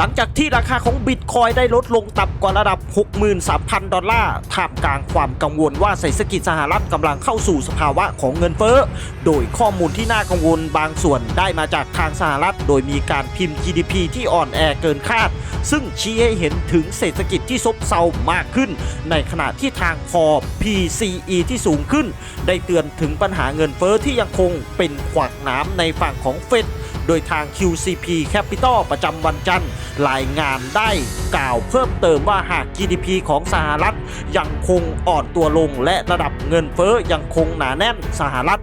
หลังจากที่ราคาของบิตคอยได้ลดลงต่ำกว่าระดับ 63,000 ดอลลาร์ท่ามกลางความกังวลว่าเศรษฐกิจสหรัฐกำลังเข้าสู่สภาวะของเงินเฟ้อ โดยข้อมูลที่น่ากังวลบางส่วนได้มาจากทางสหรัฐ โดยมีการพิมพ์ GDP ที่อ่อนแอเกินคาด ซึ่งชี้ให้เห็นถึงเศรษฐกิจที่ซบเซามากขึ้น ในขณะที่ทางคอ PCE ที่สูงขึ้น ได้เตือนถึงปัญหาเงินเฟ้อที่ยังคงเป็นขวากหน้ำในฝั่งของเฟด โดยทาง QCP Capital ประจำวันจันทร์รายงานได้กล่าวเพิ่มเติมว่าหาก GDP ของสหรัฐยังคงอ่อนตัวลงและระดับเงินเฟ้อยังคงหนาแน่นสหรัฐ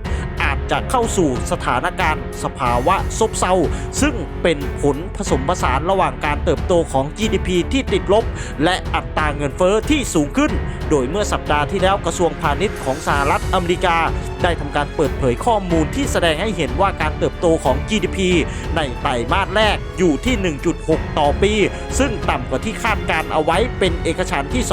จะเข้าสู่สถานการณ์สภาวะซบเซาซึ่งเป็นผลผสมผสานระหว่างการเติบโตของ GDP ที่ติดลบ และอัตราเงินเฟ้อที่สูงขึ้น โดยเมื่อสัปดาห์ที่แล้วกระทรวงพาณิชย์ของสหรัฐอเมริกา ได้ทำการเปิดเผยข้อมูลที่แสดงให้เห็นว่าการเติบโตของ GDP ในไตรมาสแรกอยู่ที่ 1.6 ต่อปี ซึ่งต่ำกว่าที่คาดการเอาไว้เป็นเอกฉันท์ที่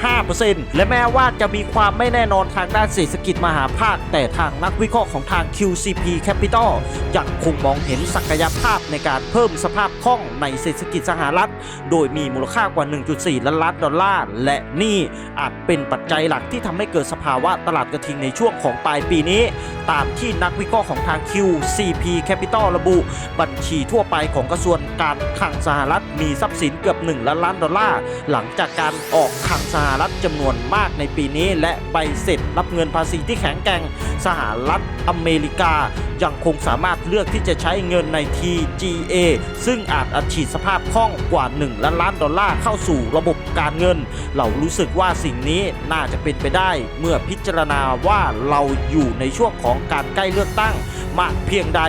2.5%และแม้ว่าจะมีความไม่แน่นอนทางด้านเศรษฐกิจมหาภาค แต่ทางนักวิเคราะห์ของทาง QCP Capital ยังคงมองเห็นศักยภาพในการเพิ่มสภาพคล่องในเศรษฐกิจสหรัฐ โดยมีมูลค่ากว่า 1.4 ล้านล้านดอลลาร์ และนี่อาจเป็นปัจจัยหลักที่ทำให้เกิดสภาวะตลาดกระทิงในช่วงของปลายปีนี้ ตามที่นักวิเคราะห์ของทาง QCP Capital ระบุ บัญชีทั่วไปของกระทรวงการคลังสหรัฐมีทรัพย์สินเกือบ 1 ล้านล้านดอลลาร์หลังจากการออกคลังสหรัฐจำนวนมากในปีนี้ และใบเสร็จรับเงินภาษีที่แข็งแกร่งสหรัฐอเมริกา ยังคงสามารถเลือกที่จะใช้เงินใน TGA ซึ่งอาจอัดฉีดสภาพคล่องกว่า 1 ล้านล้านดอลลาร์เข้าสู่ระบบการเงิน เรารู้สึกว่าสิ่งนี้น่าจะเป็นไปได้ เมื่อพิจารณาว่าเราอยู่ในช่วงของการใกล้เลือกตั้ง มากเพียงใด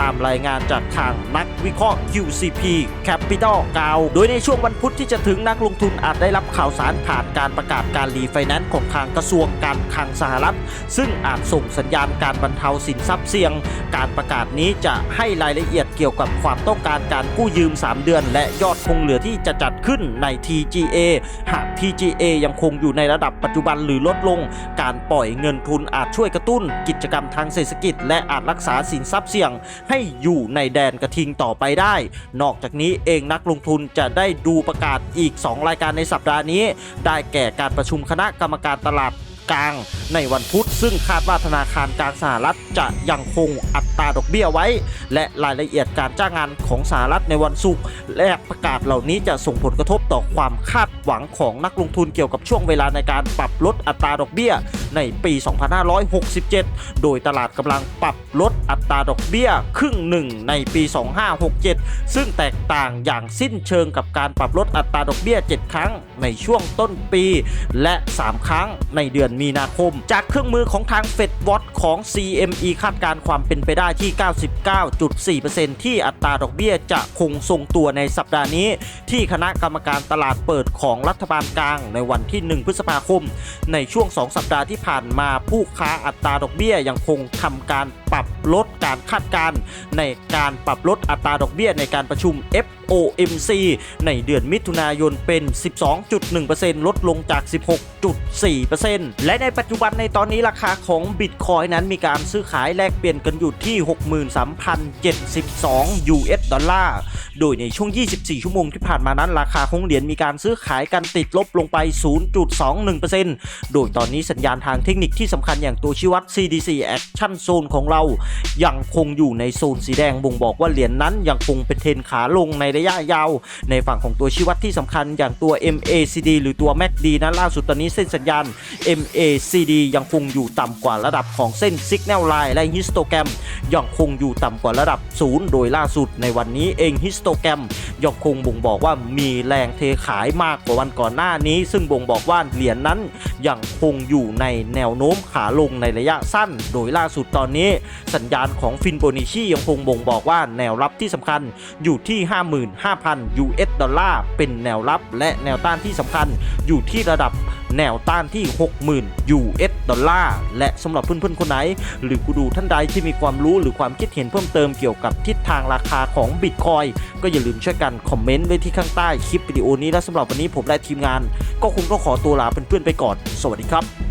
ตามรายงานจากทางนักวิเคราะห์ QCP Capital กล่าวโดยในช่วงวันพุธที่จะถึงนักลงทุนอาจได้รับข่าวสารผ่านการประกาศการรีไฟแนนซ์ของทางกระทรวงการคลังสหรัฐ ซึ่งอาจส่งสัญญาณการบรรเทาสินทรัพย์เสี่ยง การประกาศนี้จะให้รายละเอียดเกี่ยวกับความต้องการการกู้ยืม 3 เดือน และยอดคงเหลือที่จะจัดขึ้นใน TGA หาก TGA ยังคงอยู่ในระดับปัจจุบันหรือลดลง การปล่อยเงินทุนอาจช่วยกระตุ้น กิจกรรมทางเศรษฐกิจ และอาจรักษาสินทรัพย์เสี่ยง ให้อยู่ในแดนกระทิงต่อไปได้ นอกจากนี้เองนักลงทุนจะได้ดูประกาศอีก 2 รายการในสัปดาห์นี้ ได้แก่การประชุมคณะกรรมการตลาด กลาง ในวันพุธ ซึ่งคาดว่าธนาคารกลางสหรัฐจะยังคงอัตราดอกเบี้ยไว้ และรายละเอียดการจ้างงานของสหรัฐในวันศุกร์และประกาศเหล่านี้จะส่งผลกระทบต่อความคาดหวังของนักลงทุนเกี่ยวกับช่วงเวลาในการปรับลดอัตราดอกเบี้ย ในปี 2567 โดยตลาดกำลังปรับลดอัตราดอกเบี้ยครึ่งหนึ่งในปี 2567 ซึ่งแตกต่างอย่างสิ้นเชิงกับการปรับลดอัตราดอกเบี้ย 7 ครั้งในช่วงต้นปี และ 3 ครั้งในเดือนมีนาคม จากเครื่องมือของทางเฟดวอตของ CME คาดการณ์ความเป็นไปได้ที่ 99.4%ที่อัตราดอกเบี้ยจะคงทรงตัวในสัปดาห์นี้ ที่คณะกรรมการตลาดเปิดของรัฐบาลกลางในวันที่ 1 พฤษภาคม ในช่วง 2 สัปดาห์ที่ผ่านมาผู้ค้าอัตราดอกเบี้ยยังคงทำการ ปรับลดการคาดการณ์ในการปรับลดอัตราดอกเบี้ยในการประชุม FOMC ในเดือนมิถุนายนเป็น 12.1%ลดลงจาก 16.4%และในปัจจุบันในตอนนี้ราคาของบิตคอยนั้นมีการซื้อขายแลกเปลี่ยนกันอยู่ที่ 63,072 US ดอลลาร์ โดยในช่วง 24 ชั่วโมงที่ผ่านมานั้น ราคาของเหรียญมีการซื้อขายกันติดลบลงไป 0.21%โดยตอนนี้สัญญาณทางเทคนิคที่สำคัญอย่างตัวชี้วัด CDC Action Zone ของเรายังคงอยู่ในโซนสีแดงบ่งบอกว่าเหรียญนั้นยังคงเป็นเทรนขาลงในระยะยาว ในฝั่งของตัวชี้วัดที่สำคัญอย่างตัว MACD หรือตัว MACD นั้นล่าสุดตอนนี้เส้นสัญญาณ MACD ยังคงอยู่ต่ำกว่าระดับของเส้น Signal Line และ Histogram ยังคงอยู่ต่ำกว่าระดับศูนย์โดยล่าสุดในวันนี้เอง Histogram ยังคงบ่งบอกว่ามีแรงเทขายมากกว่าวันก่อนหน้านี้ ซึ่งบ่งบอกว่าเหรียญนั้นยังคงอยู่ในแนวโน้มขาลงในระยะสั้น โดยล่าสุดตอนนี้สัญญาณของฟินโบนิชียังคงบ่งบอกว่าแนวรับที่สำคัญอยู่ที่ 55,000 US ดอลลาร์เป็นแนวรับและแนวต้านที่สำคัญอยู่ที่ระดับแนวต้านที่ 60,000 US ดอลลาร์และสำหรับเพื่อนๆคนไหน หรือกูดูท่านใดที่มีความรู้หรือความคิดเห็นเพิ่มเติมเกี่ยวกับทิศทางราคาของบิตคอยก็อย่าลืมช่วยกันคอมเมนต์ไว้ที่ข้างใต้คลิปวิดีโอนี้และสำหรับวันนี้ผมและทีมงาน ก็คงต้องขอตัวลาเพื่อนๆไปก่อน สวัสดีครับ